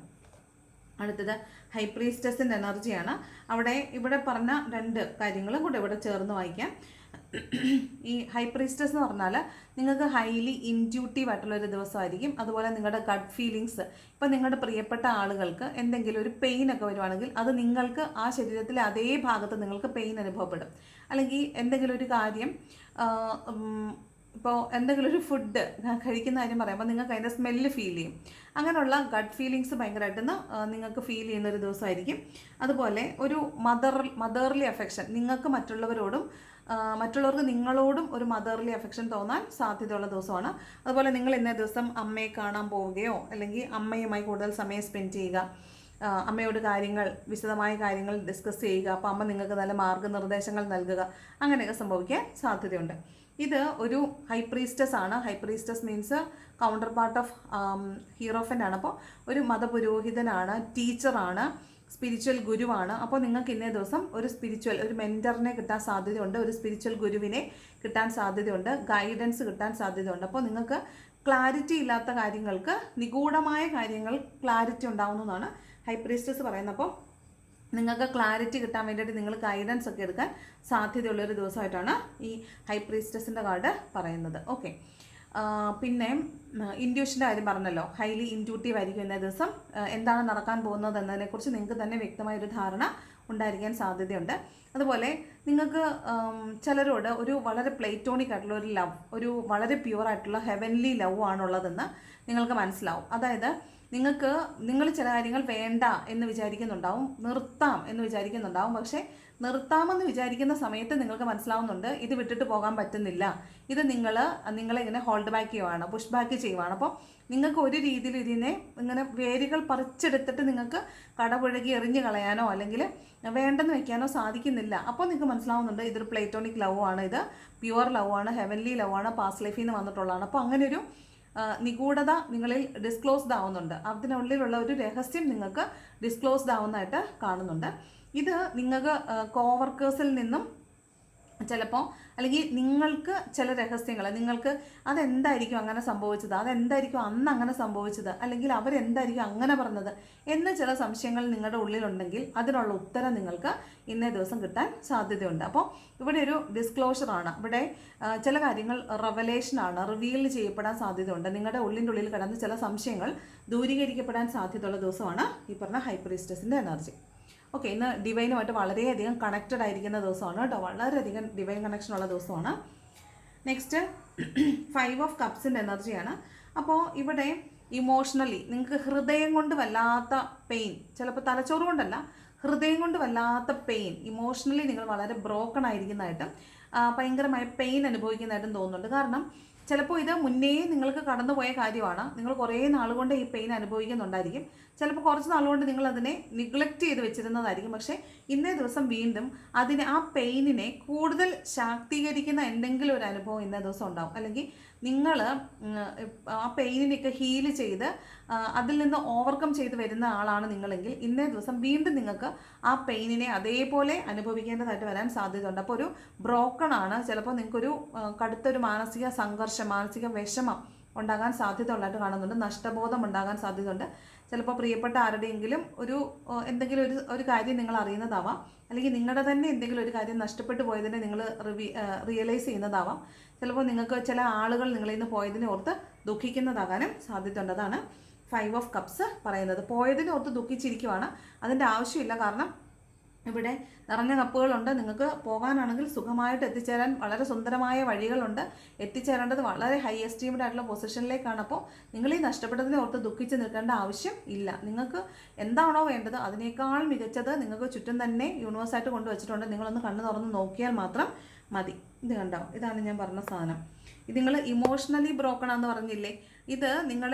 അടുത്തത് ഹൈപ്രീസ്റ്റസിന്റെ എനർജിയാണ്. അവിടെ ഇവിടെ പറഞ്ഞ രണ്ട് കാര്യങ്ങളും കൂടെ ഇവിടെ ചേർന്ന് വായിക്കാം. ഈ ഹൈപ്രീസ്റ്റസ് എന്ന് പറഞ്ഞാൽ നിങ്ങൾക്ക് ഹൈലി ഇന്റ്യൂട്ടീവ് ആയിട്ടുള്ള ഒരു ദിവസമായിരിക്കും. അതുപോലെ നിങ്ങളുടെ ഗഡ് ഫീലിങ്സ് ഇപ്പം നിങ്ങളുടെ പ്രിയപ്പെട്ട ആളുകൾക്ക് എന്തെങ്കിലും ഒരു പെയിൻ ഒക്കെ വരുവാണെങ്കിൽ അത് നിങ്ങൾക്ക് ആ ശരീരത്തിലെ അതേ ഭാഗത്ത് നിങ്ങൾക്ക് പെയിൻ അനുഭവപ്പെടും. അല്ലെങ്കിൽ എന്തെങ്കിലും ഒരു കാര്യം ഇപ്പോൾ എന്തെങ്കിലും ഒരു ഫുഡ് കഴിക്കുന്ന കാര്യം പറയുമ്പോൾ നിങ്ങൾക്ക് അതിന്റെ സ്മെല്ല് ഫീൽ ചെയ്യും. അങ്ങനെയുള്ള ഗഡ് ഫീലിങ്സ് ഭയങ്കരമായിട്ടൊന്ന് നിങ്ങൾക്ക് ഫീൽ ചെയ്യുന്ന ഒരു ദിവസമായിരിക്കും. അതുപോലെ ഒരു മദർ മദർലി അഫെക്ഷൻ നിങ്ങൾക്ക് മറ്റുള്ളവരോടും മറ്റുള്ളവർക്ക് നിങ്ങളോടും ഒരു മദർലി അഫെക്ഷൻ തോന്നാൻ സാധ്യതയുള്ള ദിവസമാണ്. അതുപോലെ നിങ്ങൾ ഇന്നേ ദിവസം അമ്മയെ കാണാൻ പോവുകയോ അല്ലെങ്കിൽ അമ്മയുമായി കൂടുതൽ സമയം സ്പെൻഡ് ചെയ്യുക അമ്മയോട് കാര്യങ്ങൾ വിശദമായ കാര്യങ്ങൾ ഡിസ്കസ് ചെയ്യുക അപ്പോൾ അമ്മ നിങ്ങൾക്ക് നല്ല മാർഗനിർദ്ദേശങ്ങൾ നൽകുക അങ്ങനെയൊക്കെ സംഭവിക്കാൻ സാധ്യതയുണ്ട്. ഇത് ഒരു ഹൈപ്രീസ്റ്റസ് ആണ്. High priestess means counterpart of hierophant ആണ്. അപ്പോൾ ഒരു മതപുരോഹിതനാണ് ടീച്ചറാണ് സ്പിരിച്വൽ ഗുരുവാണ്. അപ്പോൾ നിങ്ങൾക്ക് ഇന്നേ ദിവസം ഒരു സ്പിരിച്വൽ ഒരു മെന്ററിനെ കിട്ടാൻ സാധ്യതയുണ്ട്. ഒരു സ്പിരിച്വൽ ഗുരുവിനെ കിട്ടാൻ സാധ്യതയുണ്ട്. ഗൈഡൻസ് കിട്ടാൻ സാധ്യതയുണ്ട്. അപ്പോൾ നിങ്ങൾക്ക് ക്ലാരിറ്റി ഇല്ലാത്ത കാര്യങ്ങൾക്ക് നിഗൂഢമായ കാര്യങ്ങൾ ക്ലാരിറ്റി ഉണ്ടാവുന്നതാണ് ഹൈപ്രീസ്റ്റസ് പറയുന്നത്. അപ്പോൾ നിങ്ങൾക്ക് ക്ലാരിറ്റി കിട്ടാൻ വേണ്ടിയിട്ട് നിങ്ങൾ ഗൈഡൻസ് ഒക്കെ എടുക്കാൻ സാധ്യതയുള്ളൊരു ദിവസമായിട്ടാണ് ഈ ഹൈപ്രീസ്റ്റസിന്റെ കാർഡ് പറയുന്നത്. ഓക്കെ പിന്നെ ഇൻഡ്യൂഷന്റെ കാര്യം പറഞ്ഞല്ലോ. ഹൈലി ഇൻഡ്യൂട്ടീവ് ആയിരിക്കും ഇന്നേ ദിവസം. എന്താണ് നടക്കാൻ പോകുന്നത് എന്നതിനെക്കുറിച്ച് നിങ്ങൾക്ക് തന്നെ വ്യക്തമായ ഒരു ധാരണ ഉണ്ടായിരിക്കാൻ സാധ്യതയുണ്ട്. അതുപോലെ നിങ്ങൾക്ക് ചിലരോട് ഒരു വളരെ പ്ലേറ്റോണിക് ആയിട്ടുള്ള ഒരു ലവ് ഒരു വളരെ പ്യുവർ ആയിട്ടുള്ള ഹെവൻലി ലവ് ആണുള്ളതെന്ന് നിങ്ങൾക്ക് മനസ്സിലാവും. അതായത് നിങ്ങൾക്ക് നിങ്ങൾ ചില കാര്യങ്ങൾ വേണ്ട എന്ന് വിചാരിക്കുന്നുണ്ടാവും നിർത്താം എന്ന് വിചാരിക്കുന്നുണ്ടാവും. പക്ഷേ നിർത്താമെന്ന് വിചാരിക്കുന്ന സമയത്ത് നിങ്ങൾക്ക് മനസ്സിലാവുന്നുണ്ട് ഇത് വിട്ടിട്ട് പോകാൻ പറ്റുന്നില്ല. ഇത് നിങ്ങൾ നിങ്ങളെ ഇങ്ങനെ ഹോൾഡ് ബാക്ക് ചെയ്യുവാണ് പുഷ് ബാക്ക് ചെയ്യുവാണ്. അപ്പോൾ നിങ്ങൾക്ക് ഒരു രീതിയിൽ ഇതിനെ ഇങ്ങനെ വേരുകൾ പറിച്ചെടുത്തിട്ട് നിങ്ങൾക്ക് കടപുഴകി എറിഞ്ഞു കളയാനോ അല്ലെങ്കിൽ വേണ്ടെന്ന് വെക്കാനോ സാധിക്കുന്നില്ല. അപ്പോൾ നിങ്ങൾക്ക് മനസ്സിലാവുന്നുണ്ട് ഇതൊരു പ്ലേറ്റോണിക് ലവ് ആണ്. ഇത് പ്യുവർ ലവ് ആണ് ഹെവൻലി ലവ് ആണ് പാസ് ലൈഫിൽ നിന്ന് വന്നിട്ടുള്ളതാണ്. അപ്പോൾ അങ്ങനെ ഒരു നിഗൂഢത നിങ്ങളിൽ ഡിസ്ക്ലോസ്ഡ് ആവുന്നുണ്ട്. അതിനുള്ളിലുള്ള ഒരു രഹസ്യം നിങ്ങൾക്ക് ഡിസ്ക്ലോസ്ഡ് ആവുന്നതായിട്ട് കാണുന്നുണ്ട്. ഇത് നിങ്ങൾക്ക് കോവർക്കേഴ്സിൽ നിന്നും ചിലപ്പോൾ അല്ലെങ്കിൽ നിങ്ങൾക്ക് ചില രഹസ്യങ്ങൾ നിങ്ങൾക്ക് അതെന്തായിരിക്കും അങ്ങനെ സംഭവിച്ചത് അതെന്തായിരിക്കും അന്ന് അങ്ങനെ സംഭവിച്ചത് അല്ലെങ്കിൽ അവരെന്തായിരിക്കും അങ്ങനെ പറഞ്ഞത് എന്ന ചില സംശയങ്ങൾ നിങ്ങളുടെ ഉള്ളിലുണ്ടെങ്കിൽ അതിനുള്ള ഉത്തരം നിങ്ങൾക്ക് ഇന്നേ ദിവസം കിട്ടാൻ സാധ്യതയുണ്ട്. അപ്പോൾ ഇവിടെ ഒരു ഡിസ്ക്ലോഷറാണ് ഇവിടെ ചില കാര്യങ്ങൾ റവലേഷനാണ് റിവീൽ ചെയ്യപ്പെടാൻ സാധ്യതയുണ്ട്. നിങ്ങളുടെ ഉള്ളിന്റെ ഉള്ളിൽ കിടന്ന ചില സംശയങ്ങൾ ദൂരീകരിക്കപ്പെടാൻ സാധ്യതയുള്ള ദിവസമാണ് ഈ പറഞ്ഞ ഹൈപ്രീസ്റ്റസിന്റെ എനർജി ഓക്കെ ഇന്ന് ഡിവൈനുമായിട്ട് വളരെയധികം കണക്റ്റഡ് ആയിരിക്കുന്ന ദിവസമാണ് കേട്ടോ. വളരെയധികം ഡിവൈൻ കണക്ഷൻ ഉള്ള ദിവസമാണ്. നെക്സ്റ്റ് ഫൈവ് ഓഫ് കപ്സിന്റെ എനർജിയാണ് അപ്പോൾ ഇവിടെ ഇമോഷണലി നിങ്ങൾക്ക് ഹൃദയം കൊണ്ട് വല്ലാത്ത പെയിൻ ചിലപ്പോൾ തലച്ചോറ് കൊണ്ടല്ല ഹൃദയം കൊണ്ട് വല്ലാത്ത പെയിൻ ഇമോഷണലി നിങ്ങൾ വളരെ ബ്രോക്കൺ ആയിരിക്കുന്നതായിട്ടും ഭയങ്കരമായ പെയിൻ അനുഭവിക്കുന്നതായിട്ടും തോന്നുന്നുണ്ട്. കാരണം ചിലപ്പോൾ ഇത് മുന്നേ നിങ്ങൾക്ക് കടന്നുപോയ കാര്യമാണ്. നിങ്ങൾ കുറേ നാളുകൊണ്ട് ഈ പെയിൻ അനുഭവിക്കുന്നുണ്ടായിരിക്കും. ചിലപ്പോൾ കുറച്ച് നാളുകൊണ്ട് നിങ്ങൾ അതിനെ നിഗ്ലക്റ്റ് ചെയ്ത് വെച്ചിരുന്നതായിരിക്കും. പക്ഷേ ഇന്നേ ദിവസം വീണ്ടും അതിനെ ആ പെയിനിനെ കൂടുതൽ ശാക്തീകരിക്കുന്ന എന്തെങ്കിലും ഒരു അനുഭവം ഇന്നേ ദിവസം ഉണ്ടാവും. അല്ലെങ്കിൽ നിങ്ങൾ ആ പെയിനിനെയൊക്കെ ഹീൽ ചെയ്ത് അതിൽ നിന്ന് ഓവർകം ചെയ്ത് വരുന്ന ആളാണ് നിങ്ങളെങ്കിൽ ഇന്നേ ദിവസം വീണ്ടും നിങ്ങൾക്ക് ആ പെയിനിനെ അതേപോലെ അനുഭവിക്കേണ്ടതായിട്ട് വരാൻ സാധ്യതയുണ്ട്. അപ്പോൾ ഒരു ബ്രോക്കൺ ആണ്. ചിലപ്പോൾ നിങ്ങൾക്കൊരു കടുത്തൊരു മാനസിക സംഘർഷം മാനസിക വിഷമം ഉണ്ടാകാൻ സാധ്യത ഉള്ളതായിട്ട് കാണുന്നുണ്ട്. നഷ്ടബോധം ഉണ്ടാകാൻ സാധ്യതയുണ്ട്. ചിലപ്പോൾ പ്രിയപ്പെട്ട ആരുടെയെങ്കിലും ഒരു എന്തെങ്കിലും ഒരു ഒരു കാര്യം നിങ്ങൾ അറിയുന്നതാവാം. അല്ലെങ്കിൽ നിങ്ങളുടെ തന്നെ എന്തെങ്കിലും ഒരു കാര്യം നഷ്ടപ്പെട്ടു പോയതിനെ നിങ്ങൾ റിവി റിയലൈസ് ചെയ്യുന്നതാവാം. ചിലപ്പോൾ നിങ്ങൾക്ക് ചില ആളുകൾ നിങ്ങളിൽ നിന്ന് പോയതിനെ ഓർത്ത് ദുഃഖിക്കുന്നതാകാനും സാധ്യതയുണ്ട്. അതാണ് ഫൈവ് ഓഫ് കപ്സ് പറയുന്നത്. പോയതിനെ ഓർത്ത് ദുഃഖിച്ചിരിക്കുവാണ്. അതിന്റെ ആവശ്യമില്ല. കാരണം ഇവിടെ നിറഞ്ഞ കപ്പുകളുണ്ട്. നിങ്ങൾക്ക് പോകാനാണെങ്കിൽ സുഖമായിട്ട് എത്തിച്ചേരാൻ വളരെ സുന്ദരമായ വഴികളുണ്ട്. എത്തിച്ചേരേണ്ടത് വളരെ ഹൈ എസ്റ്റീംഡ് ആയിട്ടുള്ള പൊസിഷനിലേക്കാണ് അപ്പോൾ നിങ്ങൾ ഈ നഷ്ടപ്പെട്ടതിനെ ഓർത്ത് ദുഃഖിച്ച് നിൽക്കേണ്ട ആവശ്യം ഇല്ല. നിങ്ങൾക്ക് എന്താണോ വേണ്ടത് അതിനേക്കാൾ മികച്ചത് നിങ്ങൾക്ക് ചുറ്റും തന്നെ യൂണിവേഴ്സായിട്ട് കൊണ്ടുവച്ചിട്ടുണ്ട് നിങ്ങളൊന്ന് കണ്ണു തുറന്ന് നോക്കിയാൽ മാത്രം മതി. ഇത് കണ്ടോ? ഇതാണ് ഞാൻ പറഞ്ഞ സാധനം. ഇത് നിങ്ങൾ ഇമോഷണലി ബ്രോക്കൺ ആണെന്ന് പറഞ്ഞില്ലേ? ഇത് നിങ്ങൾ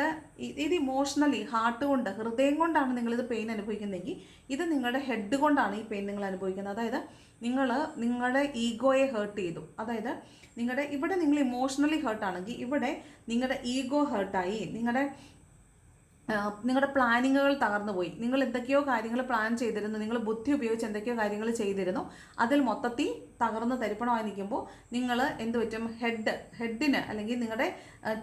ഇത് ഇമോഷണലി ഹാർട്ട് കൊണ്ട് ഹൃദയം കൊണ്ടാണ് നിങ്ങളിത് പെയിൻ അനുഭവിക്കുന്നതെങ്കിൽ ഇത് നിങ്ങളുടെ ഹെഡ് കൊണ്ടാണ് ഈ പെയിൻ നിങ്ങൾ അനുഭവിക്കുന്നത്. അതായത് നിങ്ങൾ നിങ്ങളുടെ ഈഗോയെ ഹേർട്ട് ചെയ്തു. അതായത് നിങ്ങളുടെ ഇവിടെ നിങ്ങൾ ഇമോഷണലി ഹേർട്ടാണെങ്കിൽ ഇവിടെ നിങ്ങളുടെ ഈഗോ ഹേർട്ടായി നിങ്ങളുടെ നിങ്ങളുടെ പ്ലാനിങ്ങുകൾ തകർന്നു പോയി. നിങ്ങൾ എന്തൊക്കെയോ കാര്യങ്ങൾ പ്ലാൻ ചെയ്തിരുന്നു. നിങ്ങൾ ബുദ്ധി ഉപയോഗിച്ച് എന്തൊക്കെയോ കാര്യങ്ങൾ ചെയ്തിരുന്നു. അതിൽ മൊത്തത്തിൽ തകർന്ന് തരിപ്പണമായി നിൽക്കുമ്പോൾ നിങ്ങൾ എന്ത് പറ്റും? ഹെഡ് ഹെഡിന് അല്ലെങ്കിൽ നിങ്ങളുടെ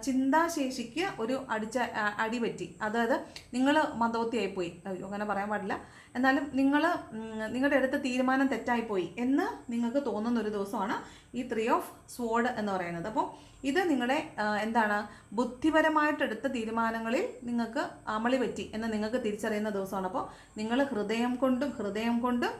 ചിന്താശേഷിക്ക് ഒരു അടിച്ച അടി പറ്റി. അതായത് നിങ്ങൾ മന്ദബുദ്ധിയായി പോയി അങ്ങനെ പറയാൻ പാടില്ല. എന്നാലും നിങ്ങൾ നിങ്ങളുടെ അടുത്ത തീരുമാനം തെറ്റായിപ്പോയി എന്ന് നിങ്ങൾക്ക് തോന്നുന്ന ഒരു ദിവസമാണ് ഈ ത്രീ ഓഫ് സ്വോഡ് എന്ന് പറയുന്നത്. അപ്പോൾ ഇത് നിങ്ങളുടെ എന്താണ്? ബുദ്ധിപരമായിട്ടെടുത്ത തീരുമാനങ്ങളിൽ നിങ്ങൾക്ക് അമളി പറ്റി എന്ന് നിങ്ങൾക്ക് തിരിച്ചറിയുന്ന ദിവസമാണ്. അപ്പോൾ നിങ്ങൾ ഹൃദയം കൊണ്ടും ഹൃദയം കൊണ്ടും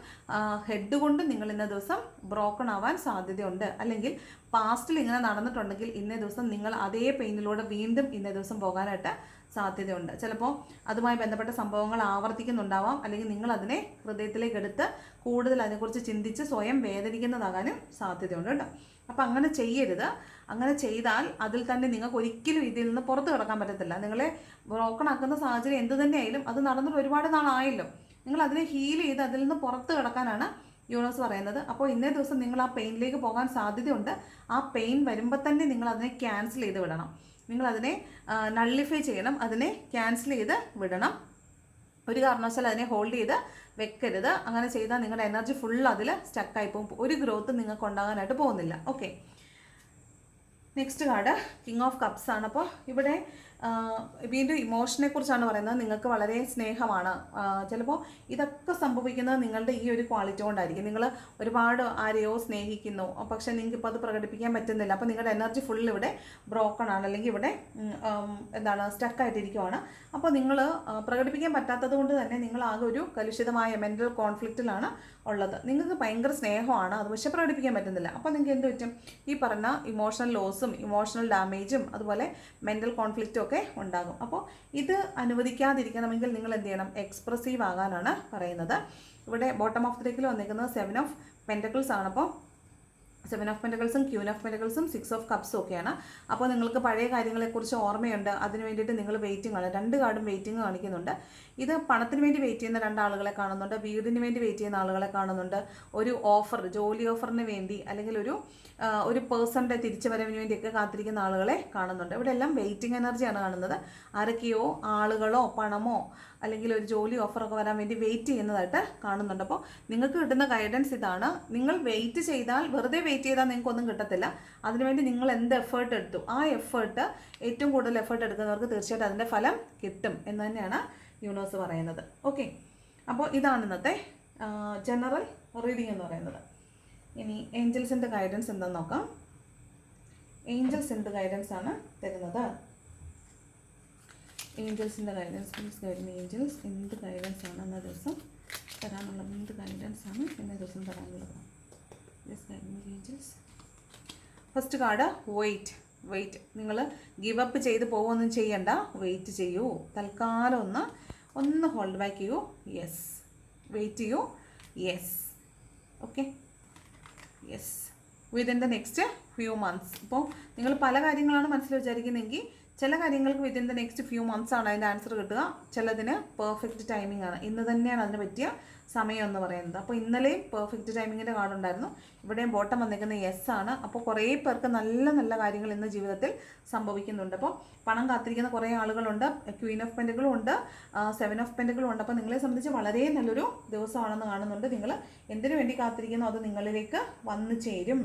ഹെഡ് കൊണ്ടും നിങ്ങൾ ഇന്ന ദിവസം ബ്രോക്കൺ ആവാൻ സാധ്യതയുണ്ട്. അല്ലെങ്കിൽ പാസ്റ്റിൽ ഇങ്ങനെ നടന്നിട്ടുണ്ടെങ്കിൽ ഇന്നേ ദിവസം നിങ്ങൾ അതേ പെയിനിലൂടെ വീണ്ടും ഇന്നേ ദിവസം പോകാനായിട്ട് സാധ്യതയുണ്ട്. ചിലപ്പോൾ അതുമായി ബന്ധപ്പെട്ട സംഭവങ്ങൾ ആവർത്തിക്കുന്നുണ്ടാവാം. അല്ലെങ്കിൽ നിങ്ങൾ അതിനെ ഹൃദയത്തിലേക്ക് എടുത്ത് കൂടുതൽ അതിനെക്കുറിച്ച് ചിന്തിച്ച് സ്വയം വേദനിക്കുന്നതാകാനും സാധ്യതയുണ്ട് കേട്ടോ. അപ്പം അങ്ങനെ ചെയ്യരുത്. അങ്ങനെ ചെയ്താൽ അതിൽ തന്നെ നിങ്ങൾക്ക് ഒരിക്കലും ഇതിൽ നിന്ന് പുറത്ത് കിടക്കാൻ പറ്റത്തില്ല. നിങ്ങളെ ബ്രോക്കൺ ആക്കുന്ന സാഹചര്യം എന്ത് തന്നെയായാലും അത് നടന്നിട്ട് ഒരുപാട് നാളായല്ലോ. നിങ്ങൾ അതിനെ ഹീൽ ചെയ്ത് അതിൽ നിന്ന് പുറത്ത് കിടക്കാനാണ് യൂണിവേഴ്സ് പറയുന്നത്. അപ്പോൾ ഇന്നേ ദിവസം നിങ്ങൾ ആ പെയിനിലേക്ക് പോകാൻ സാധ്യതയുണ്ട്. ആ പെയിൻ വരുമ്പോൾ തന്നെ നിങ്ങൾ അതിനെ ക്യാൻസൽ ചെയ്ത് വിടണം. നിങ്ങൾ അതിനെ നള്ളിഫൈ ചെയ്യണം. അതിനെ ക്യാൻസൽ ചെയ്ത് വിടണം. ഒരു കാരണവശാലും അതിനെ ഹോൾഡ് ചെയ്ത് വെക്കരുത്. അങ്ങനെ ചെയ്താൽ നിങ്ങളുടെ എനർജി ഫുൾ അതിൽ സ്റ്റക്കായി പോകും. ഒരു ഗ്രോത്ത് നിങ്ങൾക്ക് ഉണ്ടാകാനായിട്ട് പോകുന്നില്ല. Okay next card king of cups ആണ്. അപ്പോൾ ഇവിടെ വീണ്ടും ഇമോഷനെ കുറിച്ചാണ് പറയുന്നത്. നിങ്ങൾക്ക് വളരെ സ്നേഹമാണ്. ചിലപ്പോൾ ഇതൊക്കെ സംഭവിക്കുന്നത് നിങ്ങളുടെ ഈ ഒരു ക്വാളിറ്റി കൊണ്ടായിരിക്കും. നിങ്ങൾ ഒരുപാട് ആരെയോ സ്നേഹിക്കുന്നു. പക്ഷെ നിങ്ങൾക്ക് ഇപ്പോൾ അത് പ്രകടിപ്പിക്കാൻ പറ്റുന്നില്ല. അപ്പോൾ നിങ്ങളുടെ എനർജി ഫുൾ ഇവിടെ ബ്രോക്കൺ ആണ്. അല്ലെങ്കിൽ ഇവിടെ എന്താണ് സ്റ്റക്കായിട്ടിരിക്കുവാണ് അപ്പോൾ നിങ്ങൾ പ്രകടിപ്പിക്കാൻ പറ്റാത്തത് കൊണ്ട് തന്നെ നിങ്ങൾ ആകെ ഒരു കലുഷിതമായ മെന്റൽ കോൺഫ്ലിക്റ്റിലാണ് ഉള്ളത്. നിങ്ങൾക്ക് ഭയങ്കര സ്നേഹമാണ്. അത് പക്ഷെ പ്രകടിപ്പിക്കാൻ പറ്റുന്നില്ല. അപ്പോൾ നിങ്ങൾക്ക് എന്ത് പറ്റും? ഈ പറഞ്ഞ ഇമോഷണൽ ലോസും ഇമോഷണൽ ഡാമേജും അതുപോലെ മെന്റൽ കോൺഫ്ലിക്റ്റും ഒക്കെ ഉണ്ടാകും. അപ്പോൾ ഇത് അനുവദിക്കാതിരിക്കണമെങ്കിൽ നിങ്ങൾ എന്ത് ചെയ്യണം? എക്സ്പ്രസീവ് ആകാനാണ് പറയുന്നത്. ഇവിടെ ബോട്ടം ഓഫ് ത്രീക്കിൽ വന്നിരിക്കുന്നത് സെവൻ ഓഫ് പെന്റക്കിൾസ് ആണ്. അപ്പോൾ സെവൻ ഓഫ് മെന്റുകൾസും ക്യൂൻ ഓഫ് മെന്റുകൾസും സിക്സ് ഓഫ് കപ്സും ഒക്കെയാണ്. അപ്പോൾ നിങ്ങൾക്ക് പഴയ കാര്യങ്ങളെക്കുറിച്ച് ഓർമ്മയുണ്ട്. അതിന് വേണ്ടിയിട്ട് നിങ്ങൾ വെയിറ്റിംഗ് ആണ്. രണ്ട് കാർഡും വെയിറ്റിംഗ് കാണിക്കുന്നുണ്ട്. ഇത് പണത്തിന് വേണ്ടി വെയിറ്റ് ചെയ്യുന്ന രണ്ടാളുകളെ കാണുന്നുണ്ട്. വീടിന് വേണ്ടി വെയിറ്റ് ചെയ്യുന്ന ആളുകളെ കാണുന്നുണ്ട്. ഒരു ഓഫർ ജോലി ഓഫറിന് വേണ്ടി അല്ലെങ്കിൽ ഒരു ഒരു പേഴ്സണിന്റെ തിരിച്ചു വരവിന് വേണ്ടിയൊക്കെ കാത്തിരിക്കുന്ന ആളുകളെ കാണുന്നുണ്ട്. ഇവിടെ എല്ലാം വെയിറ്റിംഗ് എനർജിയാണ് കാണുന്നത്. ആരൊക്കെയോ ആളുകളോ പണമോ അല്ലെങ്കിൽ ഒരു ജോലി ഓഫറൊക്കെ വരാൻ വേണ്ടി വെയിറ്റ് ചെയ്യുന്നതായിട്ട് കാണുന്നുണ്ട്. അപ്പോൾ നിങ്ങൾക്ക് കിട്ടുന്ന ഗൈഡൻസ് ഇതാണ്. നിങ്ങൾ വെയിറ്റ് ചെയ്താൽ വെറുതെ വെയിറ്റ് ചെയ്താൽ നിങ്ങൾക്ക് ഒന്നും കിട്ടത്തില്ല. അതിനുവേണ്ടി നിങ്ങൾ എന്ത് എഫേർട്ട് എടുത്തു? ആ എഫേർട്ട് ഏറ്റവും കൂടുതൽ എഫേർട്ട് എടുക്കുന്നവർക്ക് തീർച്ചയായിട്ടും അതിന്റെ ഫലം കിട്ടും എന്ന് തന്നെയാണ് യൂണിവേഴ്സ് പറയുന്നത്. ഓക്കെ അപ്പോൾ ഇതാണ് ഇന്നത്തെ ജനറൽ റീഡിംഗ് എന്ന് പറയുന്നത്. ഇനി ഏഞ്ചൽസിന്റെ ഗൈഡൻസ് എന്താണെന്ന് നോക്കാം. ഏഞ്ചൽസ് എന്ത് ഗൈഡൻസ് ആണ് തരുന്നത്. ഏഞ്ചൽസിന്റെ guidance please guide me angels എന്ത് ഗൈഡൻസ് ആണ് എന്ന ദിവസം തരാനുള്ളത്? എന്ത് ഗൈഡൻസ് ആണ്? എന്ന ദിവസം തരാനുള്ളത് yes guide me angels first card wait wait നിങ്ങൾ ഗിവ് അപ്പ് ചെയ്ത് പോകുമൊന്നും ചെയ്യണ്ട. വെയിറ്റ് ചെയ്യൂ. തൽക്കാലം ഒന്ന് ഒന്ന് ഹോൾഡ് ബാക്ക് ചെയ്യൂ. യെസ് വെയിറ്റ് ചെയ്യൂ. Yes okay yes within the next few months ഇപ്പോൾ നിങ്ങൾ പല കാര്യങ്ങളാണ് മനസ്സിൽ വിചാരിക്കുന്നതെങ്കിൽ ചില കാര്യങ്ങൾക്ക് within the next few months ആണ് അതിന്റെ ആൻസർ കിട്ടുക. ചിലതിന് പെർഫെക്റ്റ് ടൈമിംഗ് ആണ്. ഇന്ന് തന്നെയാണ് അതിന് പറ്റിയ സമയം എന്ന് പറയുന്നത്. അപ്പോൾ ഇന്നലെയും പെർഫെക്റ്റ് ടൈമിങ്ങിന്റെ കാർഡ് ഉണ്ടായിരുന്നു. ഇവിടെയും ബോട്ടം വന്നിരിക്കുന്ന യെസ് ആണ്. അപ്പോൾ കുറേ പേർക്ക് നല്ല നല്ല കാര്യങ്ങൾ ഇന്ന് ജീവിതത്തിൽ സംഭവിക്കുന്നുണ്ട്. അപ്പോൾ പണം കാത്തിരിക്കുന്ന കുറേ ആളുകളുണ്ട്. ക്വീൻ ഓഫ് പെന്റുകളും ഉണ്ട്. സെവൻ ഓഫ് പെന്റുകളും ഉണ്ട്. അപ്പോൾ നിങ്ങളെ സംബന്ധിച്ച് വളരെ നല്ലൊരു ദിവസമാണെന്ന് കാണുന്നുണ്ട്. നിങ്ങൾ എന്തിനു വേണ്ടി കാത്തിരിക്കുന്നു അത് നിങ്ങളിലേക്ക് വന്നു ചേരും.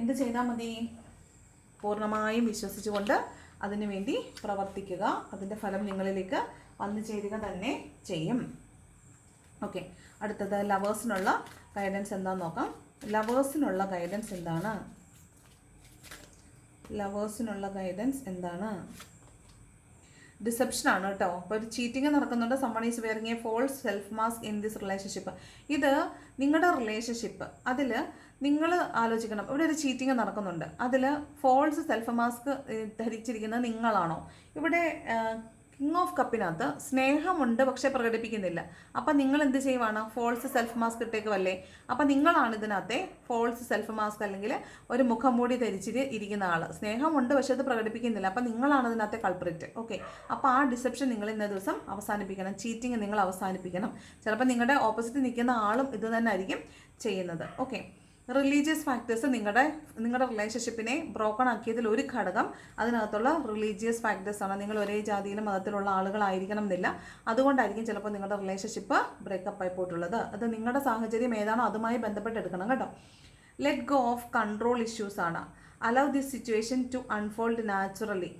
എന്ത് ചെയ്താൽ മതി? പൂർണമായും വിശ്വസിച്ചുകൊണ്ട് അതിനു വേണ്ടി പ്രവർത്തിക്കുക. അതിന്റെ ഫലം നിങ്ങളിലേക്ക് വന്നു ചേരുക തന്നെ ചെയ്യും. ഓക്കെ അടുത്തത് ലവേഴ്സിനുള്ള ഗൈഡൻസ് എന്താണെന്ന് നോക്കാം. ലവേഴ്സിനുള്ള ഗൈഡൻസ് എന്താണ്? ലവേഴ്സിനുള്ള ഗൈഡൻസ് എന്താണ്? ഡിസെപ്ഷൻ ആണ് കേട്ടോ. അപ്പോൾ ഒരു ചീറ്റിംഗ് നടക്കുന്നുണ്ട്. Someone is wearing a false self mask in this relationship ഇത് നിങ്ങളുടെ റിലേഷൻഷിപ്പ് അതിൽ നിങ്ങൾ ആലോചിക്കണം. ഇവിടെ ഒരു ചീറ്റിംഗ് നടക്കുന്നുണ്ട്. അതിൽ ഫോൾസ് സെൽഫ് മാസ്ക് ധരിച്ചിരിക്കുന്നത് നിങ്ങളാണോ? ഇവിടെ കിങ് ഓഫ് കപ്പിനകത്ത് സ്നേഹമുണ്ട് പക്ഷെ പ്രകടിപ്പിക്കുന്നില്ല. അപ്പം നിങ്ങൾ എന്ത് ചെയ്യുവാണ്? ഫോൾസ് സെൽഫ് മാസ്ക് ഇട്ടേക്കുമല്ലേ അപ്പം നിങ്ങളാണ് ഇതിനകത്തെ ഫോൾസ് സെൽഫ് മാസ്ക് അല്ലെങ്കിൽ ഒരു മുഖംമൂടി ധരിച്ചിട്ട് ഇരിക്കുന്ന ആൾ സ്നേഹമുണ്ട് പക്ഷെ അത് പ്രകടിപ്പിക്കുന്നില്ല. അപ്പം നിങ്ങളാണ് ഇതിനകത്തെ കൾപ്രിറ്റ് ഓക്കെ അപ്പോൾ ആ ഡിസെപ്ഷൻ നിങ്ങൾ ഇന്ന ദിവസം അവസാനിപ്പിക്കണം. ചീറ്റിങ് നിങ്ങൾ അവസാനിപ്പിക്കണം. ചിലപ്പോൾ നിങ്ങളുടെ ഓപ്പോസിറ്റ് നിൽക്കുന്ന ആളും ഇത് തന്നെ ആയിരിക്കും ചെയ്യുന്നത്. ഓക്കെ റിലീജിയസ് ഫാക്ടേഴ്സ് നിങ്ങളുടെ നിങ്ങളുടെ റിലേഷൻഷിപ്പിനെ ബ്രോക്കൺ ആക്കിയതിൽ ഒരു ഘടകം അതിനകത്തുള്ള റിലീജിയസ് ഫാക്ടേഴ്സ് ആണ്. നിങ്ങൾ ഒരേ ജാതിയിലും മതത്തിലുള്ള ആളുകളായിരിക്കണം എന്നില്ല അതുകൊണ്ടായിരിക്കും ചിലപ്പോൾ നിങ്ങളുടെ റിലേഷൻഷിപ്പ് ബ്രേക്കപ്പ് ആയി പോയിട്ടുള്ളത്. അത് നിങ്ങളുടെ സാഹചര്യം ഏതാണോ അതുമായി ബന്ധപ്പെട്ട് എടുക്കണം കേട്ടോ. Let go of control issues ആണ്. Allow this situation to unfold naturally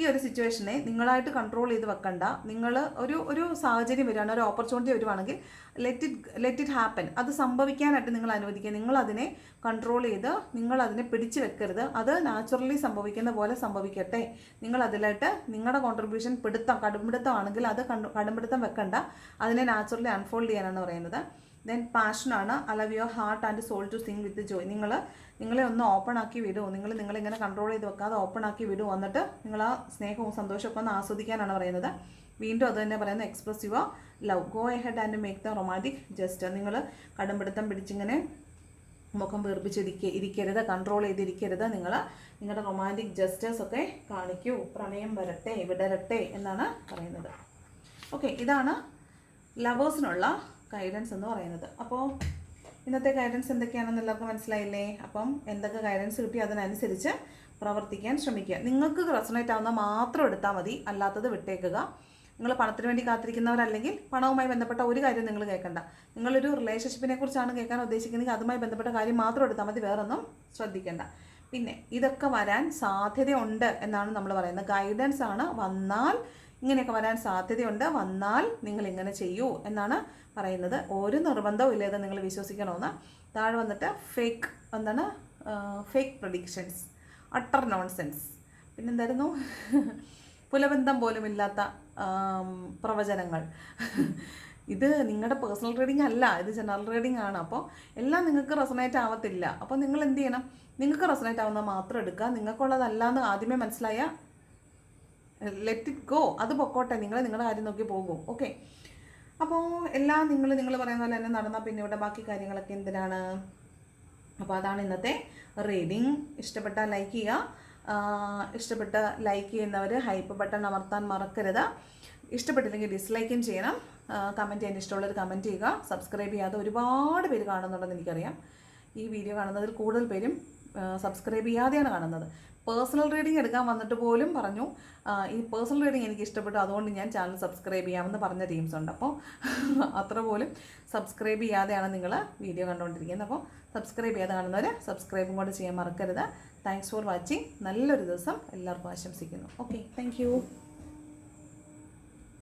ഈ ഒരു സിറ്റുവേഷനെ നിങ്ങളായിട്ട് കൺട്രോൾ ചെയ്ത് വെക്കണ്ട. നിങ്ങൾ ഒരു ഒരു സാഹചര്യം വരികയാണ് ഒരു ഓപ്പർച്യൂണിറ്റി വരുവാണെങ്കിൽ let it let it happen അത് സംഭവിക്കാനായിട്ട് നിങ്ങൾ അനുവദിക്കുക. നിങ്ങൾ അതിനെ കൺട്രോൾ ചെയ്ത് നിങ്ങൾ അതിനെ പിടിച്ചു വെക്കരുത്. അത് നാച്ചുറലി സംഭവിക്കുന്ന പോലെ സംഭവിക്കട്ടെ. നിങ്ങൾ അതിലായിട്ട് നിങ്ങളുടെ കോൺട്രിബ്യൂഷൻ പിടുത്തം കടുംപിടുത്തമാണെങ്കിൽ അത് കടുംപിടുത്തം വെക്കണ്ട. അതിനെ നാച്ചുറലി അൺഫോൾഡ് ചെയ്യാനാണ് പറയുന്നത്. Then പാഷനാണ് allow your heart and soul to sing with joy നിങ്ങൾ നിങ്ങളെ ഒന്ന് ഓപ്പൺ ആക്കി വിടുമോ നിങ്ങൾ നിങ്ങളിങ്ങനെ കൺട്രോൾ ചെയ്ത് വെക്കാതെ ഓപ്പൺ ആക്കി വിടുമോ എന്നിട്ട് നിങ്ങൾ ആ സ്നേഹവും സന്തോഷമൊക്കെ ഒന്ന് ആസ്വദിക്കാനാണ് പറയുന്നത്. വീണ്ടും അത് തന്നെ പറയുന്നത് express your love go ahead and make the romantic just നിങ്ങൾ കടുംപിടുത്തം പിടിച്ചിങ്ങനെ മുഖം വീർപ്പിച്ചിരിക്കുക ഇരിക്കരുത്. കൺട്രോൾ ചെയ്തിരിക്കരുത്. നിങ്ങൾ നിങ്ങളുടെ റൊമാന്റിക് ജസ്റ്റേഴ്സ് ഒക്കെ കാണിക്കൂ. പ്രണയം വരട്ടെ വിടരട്ടെ എന്നാണ് പറയുന്നത്. ഓക്കെ ഇതാണ് ലവേഴ്സിനുള്ള ഗൈഡൻസ് എന്ന് പറയുന്നത്. അപ്പോൾ ഇന്നത്തെ ഗൈഡൻസ് എന്തൊക്കെയാണെന്ന് എല്ലാവർക്കും മനസ്സിലായില്ലേ? അപ്പം എന്തൊക്കെ ഗൈഡൻസ് കിട്ടി അതിനനുസരിച്ച് പ്രവർത്തിക്കാൻ ശ്രമിക്കുക. നിങ്ങൾക്ക് റെസണേറ്റ് ആവുന്ന മാത്രം എടുത്താൽ മതി. അല്ലാത്തത് വിട്ടേക്കുക. നിങ്ങൾ പണത്തിന് വേണ്ടി കാത്തിരിക്കുന്നവരല്ലെങ്കിൽ പണവുമായി ബന്ധപ്പെട്ട ഒരു കാര്യം നിങ്ങൾ കേൾക്കണ്ട. നിങ്ങളൊരു റിലേഷൻഷിപ്പിനെ കുറിച്ചാണ് കേൾക്കാൻ ഉദ്ദേശിക്കുന്നതെങ്കിൽ അതുമായി ബന്ധപ്പെട്ട കാര്യം മാത്രം എടുത്താൽ മതി. വേറൊന്നും ശ്രദ്ധിക്കേണ്ട. പിന്നെ ഇതൊക്കെ വരാൻ സാധ്യതയുണ്ട് എന്നാണ് നമ്മൾ പറയുന്നത്. ഗൈഡൻസ് ആണ് വന്നാൽ ഇങ്ങനെയൊക്കെ വരാൻ സാധ്യതയുണ്ട്. വന്നാൽ നിങ്ങൾ ഇങ്ങനെ ചെയ്യൂ എന്നാണ് പറയുന്നത്. ഒരു നിർബന്ധവും ഇല്ലാതെ നിങ്ങൾ വിശ്വസിക്കണമെന്ന്. താഴെ വന്നിട്ട് ഫേക്ക് എന്താണ്? ഫേക്ക് പ്രഡിക്ഷൻസ് അട്ടർ നോൺസെൻസ് പിന്നെന്തായിരുന്നു? പുലബന്ധം പോലും ഇല്ലാത്ത പ്രവചനങ്ങൾ. ഇത് നിങ്ങളുടെ പേഴ്സണൽ റീഡിംഗ് അല്ല. ഇത് ജനറൽ റീഡിംഗ് ആണ്. അപ്പോൾ എല്ലാം നിങ്ങൾക്ക് റെസണേറ്റ് ആവത്തില്ല. അപ്പോൾ നിങ്ങൾ എന്ത് ചെയ്യണം? നിങ്ങൾക്ക് റെസണേറ്റ് ആവുന്നത് മാത്രം എടുക്കുക. നിങ്ങൾക്കുള്ളതല്ല എന്ന് ആദ്യമേ മനസ്സിലായ ലെറ്റ് ഇറ്റ് ഗോ അത് പൊക്കോട്ടെ. നിങ്ങൾ നിങ്ങളുടെ കാര്യം നോക്കി പോകും. ഓക്കെ അപ്പോൾ എല്ലാം നിങ്ങൾ നിങ്ങൾ പറയുന്ന പോലെ തന്നെ നടന്നാൽ പിന്നെ ഇവിടെ ബാക്കി കാര്യങ്ങളൊക്കെ എന്തിനാണ്? അപ്പോൾ അതാണ് ഇന്നത്തെ റീഡിങ് ഇഷ്ടപ്പെട്ട ലൈക്ക് ചെയ്യുക. ഇഷ്ടപ്പെട്ട ലൈക്ക് ചെയ്യുന്നവർ ഹൈപ്പ് ബട്ടൺ അമർത്താൻ മറക്കരുത്. ഇഷ്ടപ്പെട്ടില്ലെങ്കിൽ ഡിസ്ലൈക്കും ചെയ്യണം. കമന്റ് ചെയ്യാൻ ഇഷ്ടമുള്ളവർ കമന്റ് ചെയ്യുക. സബ്സ്ക്രൈബ് ചെയ്യാതെ ഒരുപാട് പേര് കാണുന്നുണ്ടെന്ന് എനിക്കറിയാം. ഈ വീഡിയോ കാണുന്നതിൽ കൂടുതൽ പേരും സബ്സ്ക്രൈബ് ചെയ്യാതെയാണ് കാണുന്നത്. പേഴ്സണൽ റീഡിംഗ് എടുക്കാൻ വന്നിട്ട് പോലും പറഞ്ഞു. ഈ പേഴ്സണൽ റീഡിംഗ് എനിക്ക് ഇഷ്ടപ്പെട്ടു. അതുകൊണ്ട് ഞാൻ ചാനൽ സബ്സ്ക്രൈബ് ചെയ്യാമെന്ന് പറഞ്ഞ ടീംസ് ഉണ്ട്. അപ്പോൾ അത്ര പോലും സബ്സ്ക്രൈബ് ചെയ്യാതെയാണ് നിങ്ങൾ വീഡിയോ കണ്ടുകൊണ്ടിരിക്കുന്നത് അപ്പോൾ സബ്സ്ക്രൈബ് ചെയ്യാതെ കാണുന്നവർ സബ്സ്ക്രൈബും കൂടെ ചെയ്യാൻ മറക്കരുത്. താങ്ക്സ് ഫോർ വാച്ചിങ് നല്ലൊരു ദിവസം എല്ലാവർക്കും ആശംസിക്കുന്നു. Okay thank